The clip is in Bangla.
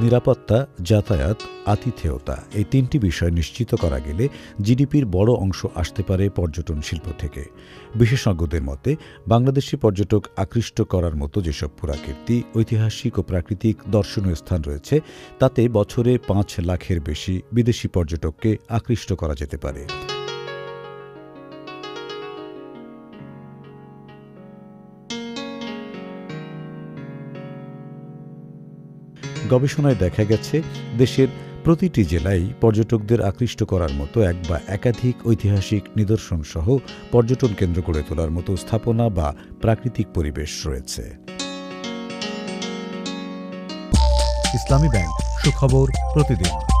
নিরাপত্তা, যাতায়াত, আতিথেয়তা এই তিনটি বিষয় নিশ্চিত করা গেলে জিডিপির বড় অংশ আসতে পারে পর্যটন শিল্প থেকে। বিশেষজ্ঞদের মতে, বাংলাদেশি পর্যটক আকৃষ্ট করার মতো যেসব পুরাকীর্তি, ঐতিহাসিক ও প্রাকৃতিক দর্শনীয় স্থান রয়েছে, তাতে বছরে পাঁচ লাখের বেশি বিদেশি পর্যটককে আকৃষ্ট করা যেতে পারে। গবেষণায় দেখা গেছে, দেশের প্রতিটি জেলায় পর্যটকদের আকৃষ্ট করার মতো এক বা একাধিক ঐতিহাসিক নিদর্শন সহ পর্যটন কেন্দ্র গড়ে তোলার মতো স্থাপনা বা প্রাকৃতিক পরিবেশ রয়েছে। ইসলামী ব্যাংক, সুখবর প্রতিদিন।